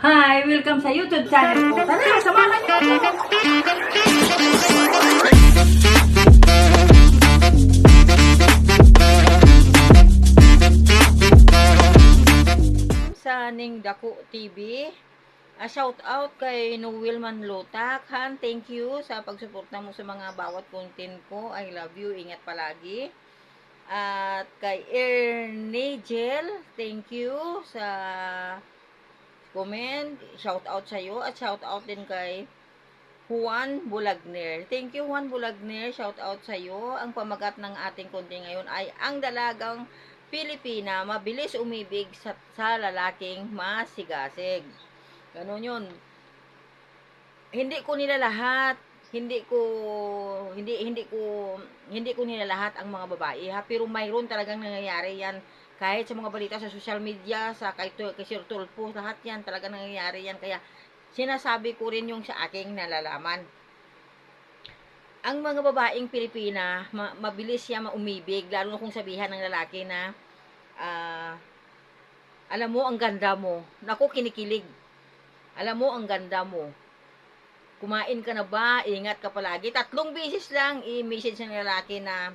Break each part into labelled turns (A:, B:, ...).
A: Hi! Welcome sa YouTube channel ko. Tara, samahan niyo ako! sa Ning Dako TV. A shout out kay Noel Manlotak. Han, thank you sa pagsuporta mo sa mga bawat content ko. I love you. Ingat palagi. At kay Ernie Gel, thank you sa comment. Shout out sa iyo at shout out din kay Juan Bulagner. Thank you Juan Bulagner. Shout out sa iyo. Ang pamagat ng ating content ngayon ay ang dalagang Pilipina mabilis umibig sa, sa lalaking masigasig. Ganon yun. Hindi ko nila lahat, hindi ko hindi hindi ko hindi ko nila lahat ang mga babae ha, pero mayroon talagang nangyayari yan kahit sa mga balita sa social media, sa kay, kay Sir Tulfo, lahat yan talaga nangyayari yan kaya sinasabi ko rin yung sa aking nalalaman. Ang mga babaeng Pilipina, ma- mabilis siya maumibig, lalo na kung sabihan ng lalaki na, ah, alam mo, ang ganda mo. Naku, kinikilig. Alam mo, ang ganda mo. Kumain ka na ba? Ingat ka palagi. Tatlong beses lang i-message ng lalaki na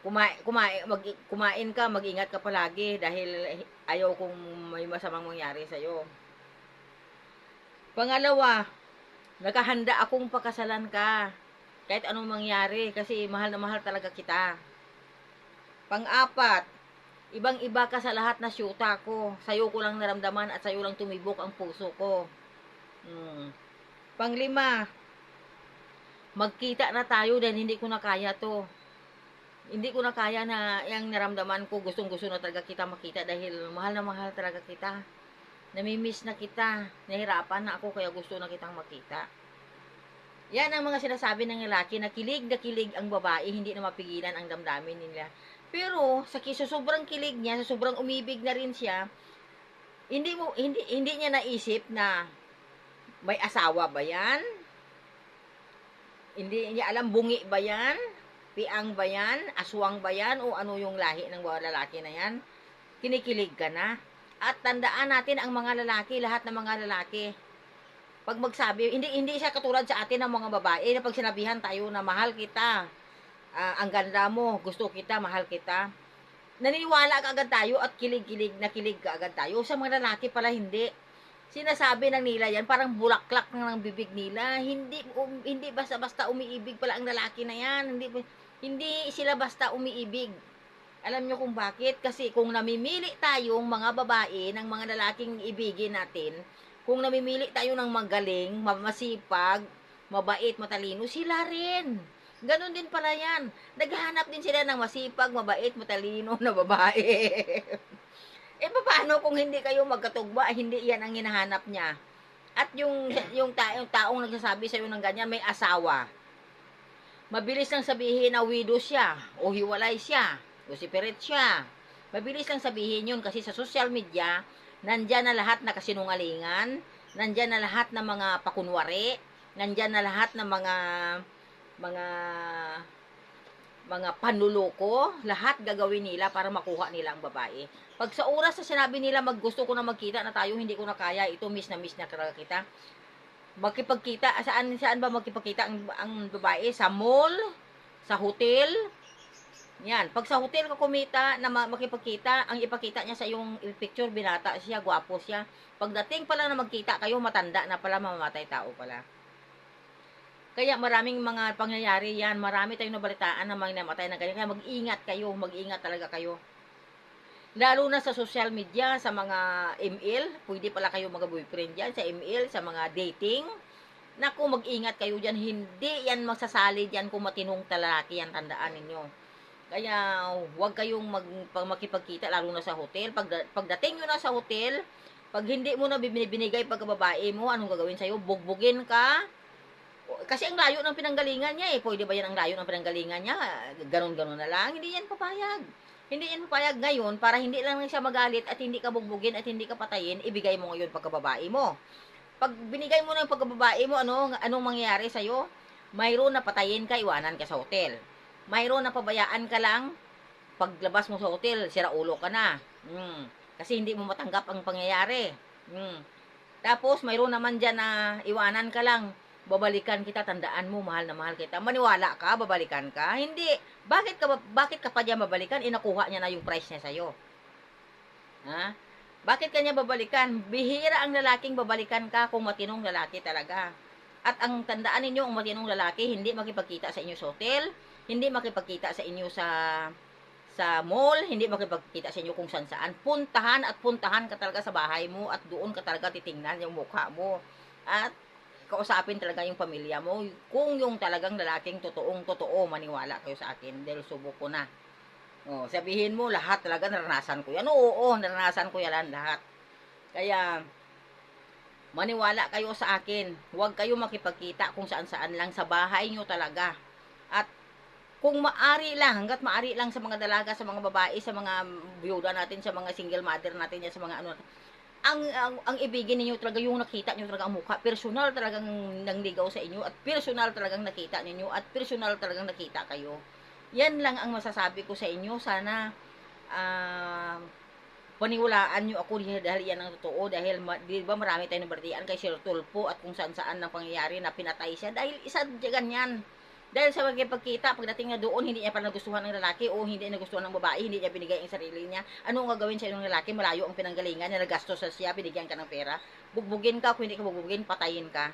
A: kumain, kumain, mag, kumain ka, mag-ingat ka palagi dahil ayaw kung may masamang mangyari sa'yo. Pangalawa, nakahanda akong pakasalan ka kahit anong mangyari kasi mahal na mahal talaga kita. Pang-apat, ibang-iba ka sa lahat na syuta ko. Sa'yo ko lang naramdaman at sa'yo lang tumibok ang puso ko. Hmm. Panglima, magkita na tayo dahil hindi ko na kaya to. Hindi ko na kaya na yung naramdaman ko, gustong gusto na talaga kita makita dahil mahal na mahal talaga kita. Namimiss na kita. Nahirapan na ako kaya gusto na kitang makita. Yan ang mga sinasabi ng lalaki na kilig na kilig ang babae, hindi na mapigilan ang damdamin nila. Pero sa kiso sobrang kilig niya, sa sobrang umibig na rin siya, hindi mo hindi hindi niya naisip na may asawa ba 'yan? Hindi niya alam bungi ba 'yan? Piang ba 'yan? Aswang ba 'yan o ano yung lahi ng mga lalaki na 'yan? Kinikilig ka na. At tandaan natin ang mga lalaki, lahat ng mga lalaki, pag magsabi, hindi hindi siya katulad sa atin ng mga babae na pag sinabihan tayo na mahal kita, ah, ang ganda mo, gusto kita, mahal kita. Naniniwala ka agad tayo at kilig-kilig na kilig ka agad tayo. Sa mga lalaki pala hindi. Sinasabi ng nila yan, parang bulaklak ng bibig nila. Hindi um, hindi basta-basta umiibig pala ang lalaki na yan. Hindi hindi sila basta umiibig. Alam nyo kung bakit? Kasi kung namimili tayong mga babae ng mga lalaking ibigin natin, kung namimili tayo ng magaling, ma- masipag, mabait, matalino, sila rin. Ganon din pala yan. Naghahanap din sila ng masipag, mabait, matalino na babae. eh, paano kung hindi kayo magkatugba, hindi yan ang hinahanap niya. At yung, yung, ta- yung taong nagsasabi sa'yo ng ganyan, may asawa. Mabilis lang sabihin na widow siya, o hiwalay siya, o separate siya. Mabilis lang sabihin yun kasi sa social media, nandyan na lahat na kasinungalingan, nandyan na lahat ng mga pakunwari, nandyan na lahat ng mga mga mga panluloko, lahat gagawin nila para makuha nila ang babae. Pag sa oras na sinabi nila maggusto ko na magkita na tayo, hindi ko na kaya, ito miss na miss na kita. Magkipagkita, saan saan ba magkipagkita ang, ang babae? Sa mall, sa hotel, yan, pag sa hotel ka kumita na ma- makipagkita, ang ipakita niya sa yung picture, binata siya, gwapo siya. Pagdating pala na magkita kayo, matanda na pala, mamamatay tao pala. Kaya maraming mga pangyayari yan, marami tayong nabalitaan na mga namatay na ganyan. Kaya mag-ingat kayo, mag-ingat talaga kayo. Lalo na sa social media, sa mga ML, pwede pala kayo mag-boyfriend dyan, sa ML, sa mga dating. Naku, mag-ingat kayo dyan, hindi yan magsasali dyan kung matinong talaki yan, tandaan ninyo. Kaya huwag kayong mag, pag makipagkita lalo na sa hotel. Pag pagdating nyo na sa hotel, pag hindi mo na binibigay pagkababae mo, anong gagawin sa'yo? Bugbugin ka. Kasi ang layo ng pinanggalingan niya eh. Pwede ba yan ang layo ng pinanggalingan niya? Ganon-ganon na lang. Hindi yan papayag. Hindi yan papayag ngayon para hindi lang siya magalit at hindi ka bugbugin at hindi ka patayin, ibigay mo ngayon pagkababae mo. Pag binigay mo na yung pagkababae mo, ano, anong mangyayari sa'yo? Mayroon na patayin ka, iwanan ka sa hotel mayroon na pabayaan ka lang, paglabas mo sa hotel, sira ulo ka na. Mm. Kasi hindi mo matanggap ang pangyayari. Mm. Tapos, mayroon naman dyan na iwanan ka lang. Babalikan kita, tandaan mo, mahal na mahal kita. Maniwala ka, babalikan ka. Hindi. Bakit ka, ba- bakit ka pa dyan babalikan? Inakuha niya na yung price niya sa'yo. Ha? Bakit kanya babalikan? Bihira ang lalaking babalikan ka kung matinong lalaki talaga. At ang tandaan ninyo, ang matinong lalaki, hindi makipagkita sa inyo sa hotel, hindi makipagkita sa inyo sa sa mall, hindi makipagkita sa inyo kung saan saan. Puntahan at puntahan ka talaga sa bahay mo at doon ka talaga titingnan yung mukha mo. At kausapin talaga yung pamilya mo. Kung yung talagang lalaking totoong totoo, maniwala kayo sa akin dahil subok ko na. Oh, sabihin mo lahat talaga naranasan ko yan. Oo, oo, naranasan ko yan lahat. Kaya maniwala kayo sa akin. Huwag kayo makipagkita kung saan-saan lang sa bahay nyo talaga. At kung maari lang, hanggat maari lang sa mga dalaga, sa mga babae, sa mga byuda natin, sa mga single mother natin, sa mga ano, ang, ang, ang ibigin ninyo talaga, yung nakita nyo talaga ang mukha, personal talagang nangligaw sa inyo, at personal talagang nakita ninyo, at personal talagang nakita kayo. Yan lang ang masasabi ko sa inyo. Sana, ah, paniwalaan nyo ako dahil yan ang totoo dahil di ba marami tayong nabardian kay Sir Tulpo at kung saan saan na pangyayari na pinatay siya dahil isa ganyan dahil sa pagkipagkita, pagdating na doon, hindi niya pa nagustuhan ng lalaki o hindi niya nagustuhan ng babae, hindi niya binigay ang sarili niya. Ano ang gagawin sa ng lalaki? Malayo ang pinanggalingan niya, nagastos sa siya, binigyan ka ng pera. Bugbugin ka, kung hindi ka bugbugin, patayin ka.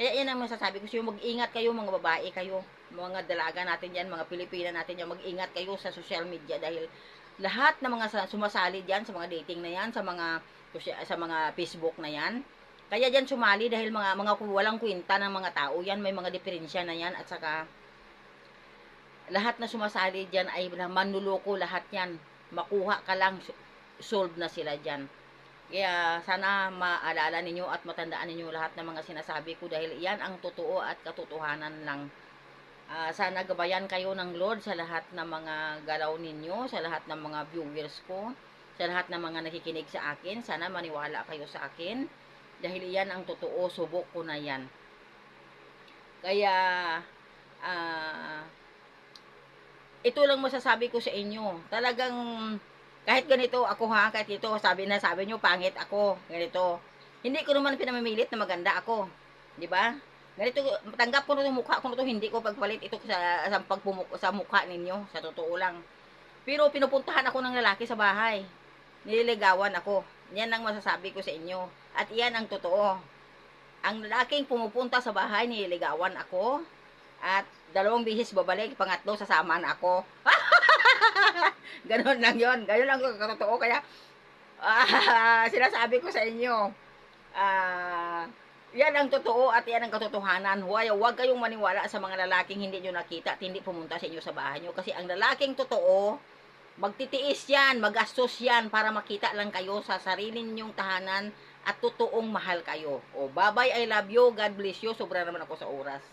A: Kaya yan ang masasabi ko sa inyo, mag-ingat kayo mga babae kayo, mga dalaga natin yan, mga Pilipina natin yan, mag-ingat kayo sa social media dahil lahat ng mga sa- sumasali diyan sa mga dating na yan, sa mga sa mga Facebook na yan, kaya diyan sumali dahil mga mga walang kwenta ng mga tao yan, may mga diferensya na yan at saka lahat na sumasali diyan ay manluloko lahat yan. Makuha ka lang solve na sila diyan. Kaya sana maalala ninyo at matandaan ninyo lahat ng mga sinasabi ko dahil iyan ang totoo at katotohanan lang. Ah, sana gabayan kayo ng Lord sa lahat ng mga galaw ninyo, sa lahat ng mga viewers ko, sa lahat ng mga nakikinig sa akin. Sana maniwala kayo sa akin dahil iyan ang totoo, subok ko na yan. Kaya, ah, ito lang masasabi ko sa inyo. Talagang, kahit ganito ako ha, kahit ito, sabi na sabi nyo, pangit ako, ganito. Hindi ko naman pinamimilit na maganda ako. Di ba? Ganito, tanggap ko na itong mukha ko na ito, hindi ko pagpalit ito sa, sa, pagpumuk, sa mukha ninyo, sa totoo lang. Pero pinupuntahan ako ng lalaki sa bahay. Nililigawan ako. Yan ang masasabi ko sa inyo. At iyan ang totoo. Ang lalaking pumupunta sa bahay, nililigawan ako. At dalawang bihis babalik, pangatlo sasama na ako. Ganon lang yon Ganon lang ang totoo. Kaya, ah, sinasabi ko sa inyo, ah, yan ang totoo at yan ang katotohanan. Huwag, huwag kayong maniwala sa mga lalaking hindi nyo nakita at hindi pumunta sa inyo sa bahay nyo. Kasi ang lalaking totoo, magtitiis yan, magastos yan para makita lang kayo sa sarili ninyong tahanan at totoong mahal kayo. O, bye-bye, I love you, God bless you. Sobra naman ako sa oras.